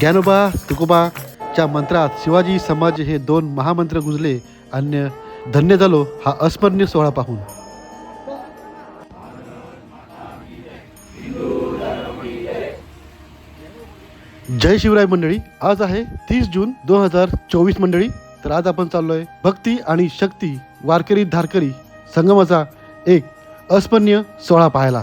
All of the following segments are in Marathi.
ज्ञानोबा तुकोबाच्या मंत्रात शिवाजी समाज हे दोन महामंत्र गुजले. अन्य धन्य झालो हा अस्मरणीय सोहळा पाहून. जय शिवराय मंडळी. आज आहे तीस जून दोन हजार चोवीस मंडळी. तर आज आपण चाललोय भक्ती आणि शक्ती वारकरी धारकरी संगमाचा एक अस्मरणीय सोहळा पाहायला.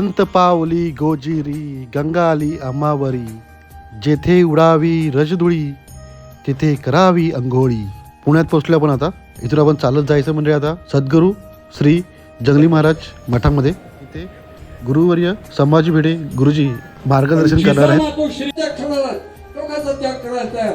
संत पावली गोजिरी गंगाली अमावरी जेथे उडावी रजधुळी तिथे करावी अंघोळी. पुण्यात पोहोचलो आपण आता. इथून आपण चालत जायचं म्हणजे आता सद्गुरू श्री जंगली महाराज मठामध्ये. इथे गुरुवर्य संभाजी भिडे गुरुजी मार्गदर्शन करणार आहेत. त्याग करायचा?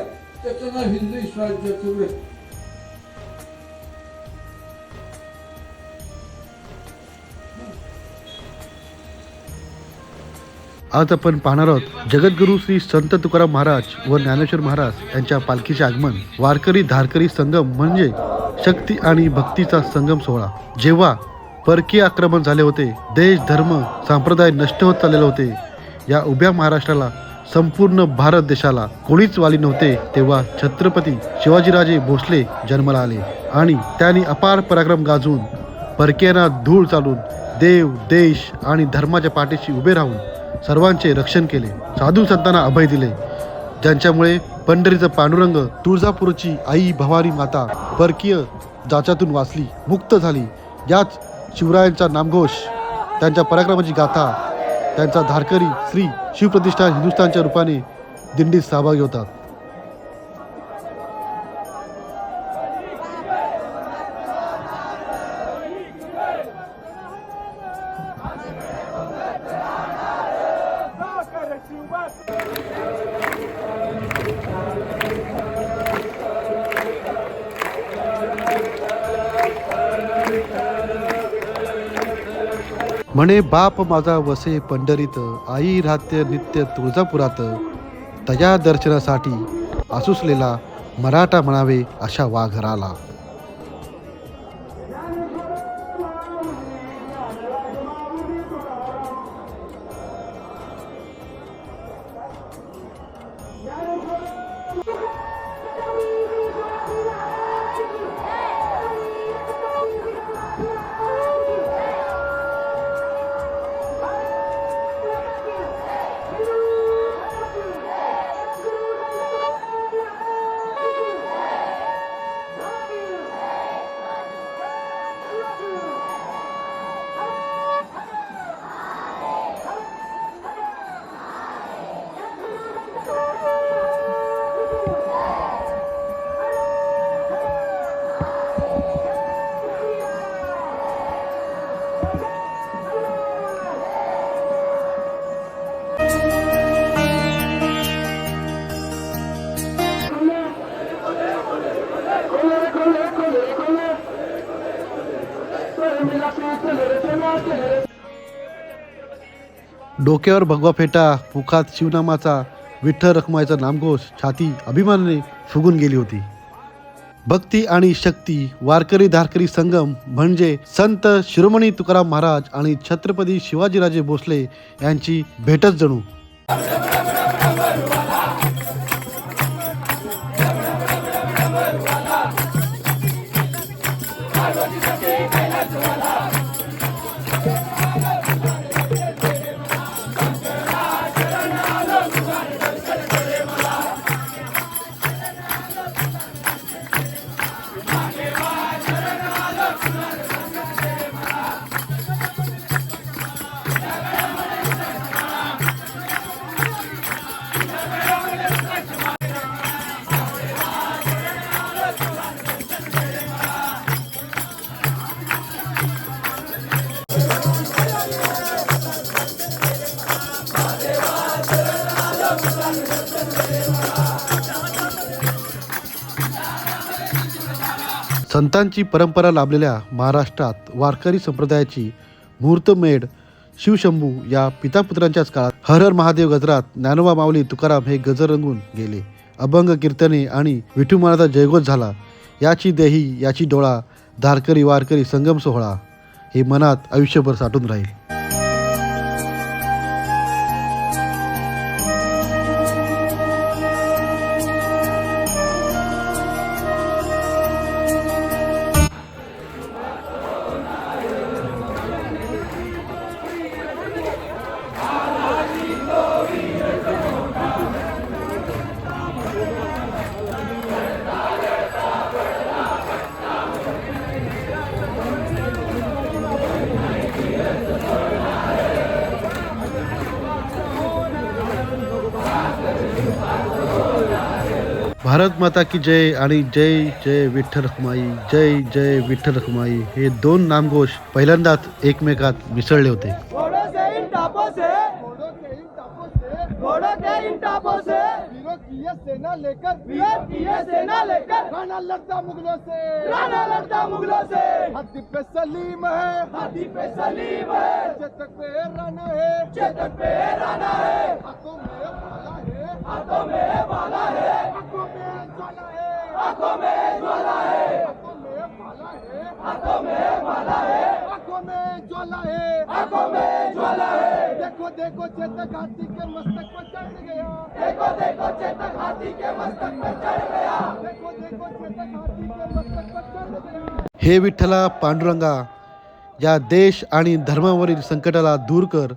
आज आपण पाहणार आहोत जगद्गुरू श्री संत तुकाराम महाराज व ज्ञानेश्वर महाराज यांच्या पालखीचे आगमन. वारकरी धारकरी संगम म्हणजे शक्ती आणि भक्तीचा संगम सोहळा. जेव्हा परकीय आक्रमण झाले होते देश धर्म संप्रदाय नष्ट होत चाललेले होते. या उभ्या महाराष्ट्राला संपूर्ण भारत देशाला कोणीच वाली नव्हते तेव्हा छत्रपती शिवाजीराजे भोसले जन्माला आले. आणि त्यांनी अपार पराक्रम गाजवून परकीयांना धूळ चालून देव देश आणि धर्माच्या पाठीशी उभे राहून सर्वांचे रक्षण केले. साधू संतांना अभय दिले. ज्यांच्यामुळे पंढरीचं पांडुरंग तुळजापूरची आई भवानी माता परकीय जाचातून वाचली मुक्त झाली. याच शिवरायांचा नामघोष त्यांच्या पराक्रमाची गाथा त्यांचा धारकरी श्री शिवप्रतिष्ठा हिंदुस्थानच्या रूपाने दिंडीत सहभागी होतात. म्हणे बाप माझा वसे पंढरीत आई राहते नित्य तुळजापुरात. तया दर्शनासाठी आसुसलेला मराठा म्हणावे अशा वाघराला. डोक्यावर भगवा फेटा मुखात शिवनामाचा विठ्ठल रखमायचा नामघोष छाती अभिमानाने फुगून गेली होती. भक्ती आणि शक्ती वारकरी धारकरी संगम म्हणजे संत शिरोमणी तुकाराम महाराज आणि छत्रपती शिवाजीराजे भोसले यांची भेटच जणू. संतांची परंपरा लाभलेल्या महाराष्ट्रात वारकरी संप्रदायाची मुहूर्तमेढ शिवशंभू या पितापुत्रांच्याच काळात हर हर महादेव गजरात ज्ञानोबा माऊली तुकाराम हे गजर रंगून गेले. अभंग कीर्तने आणि विठू जयघोष झाला. याची देही याची डोळा धारकरी वारकरी संगम सोहळा हे मनात आयुष्यभर साठून राहील. भारत माता की जय आणि जय जय विठ्ठल रखुमाई जय जय विठ्ठल रखुमाई हे दोन नामघोष पहिल्यांदाच एकमेकात मिसळले होते. सलीम है चेतक पे राणा है हाथों में भाला है हाथों में भाला है आंखों में ज्वाला है। आंखों में ज्वाला है हाथों में भाला है। हाथों में भाला है। आंखों में ज्वाला है। आंखों में ज्वाला है। देखो देखो चेतक हाथी के मस्तक पर चढ़ गया। देखो देखो चेतक हाथी के मस्तक पर चढ़ गया। देखो देखो चेतक हाथी के मस्तक पर चढ़ गया। हे विठ्ठला पांडुरंगा या देश आणि धर्मावरील संकटाला दूर कर.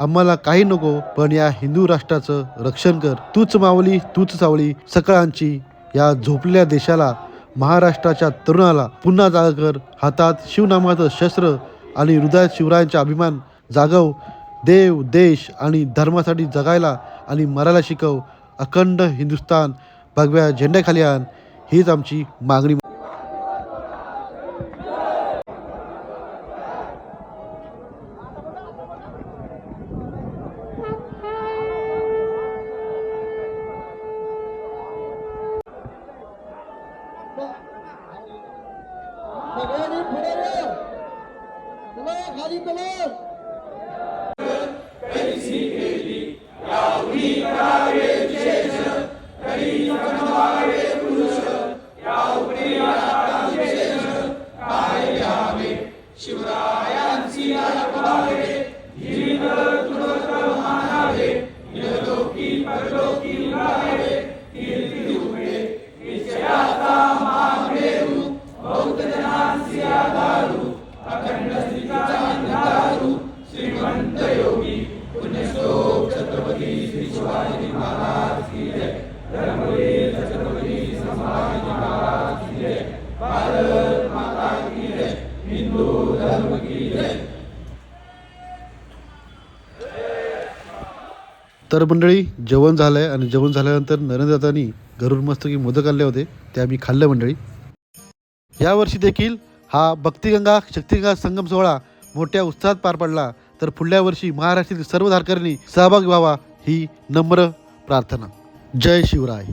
आम्हाला काही नको पण या हिंदू राष्ट्राचं रक्षण कर. तूच मावली तूच सावली सकाळांची या झोपल्या देशाला महाराष्ट्राच्या तरुणाला पुन्हा जागा कर. हातात शिवनामाचं शस्त्र आणि हृदयात शिवरायांचा अभिमान जागव. देव देश आणि धर्मासाठी जगायला आणि मरायला शिकव. अखंड हिंदुस्तान भगव्या झेंड्याखाली आण. हीच आमची मागणी तर मंडळी जेवण झालं आहे आणि जेवण झाल्यानंतर नरेंद्रदादांनी घरून मस्त की मोदक आणले होते ते आम्ही खाल्ले मंडळी. यावर्षी देखील हा भक्तिगंगा शक्तिगंगा संगम सोहळा मोठ्या उत्साहात पार पडला. तर पुढल्या वर्षी महाराष्ट्रातील सर्व धारकऱ्यांनी सहभागी व्हावा ही नम्र प्रार्थना. जय शिवराय.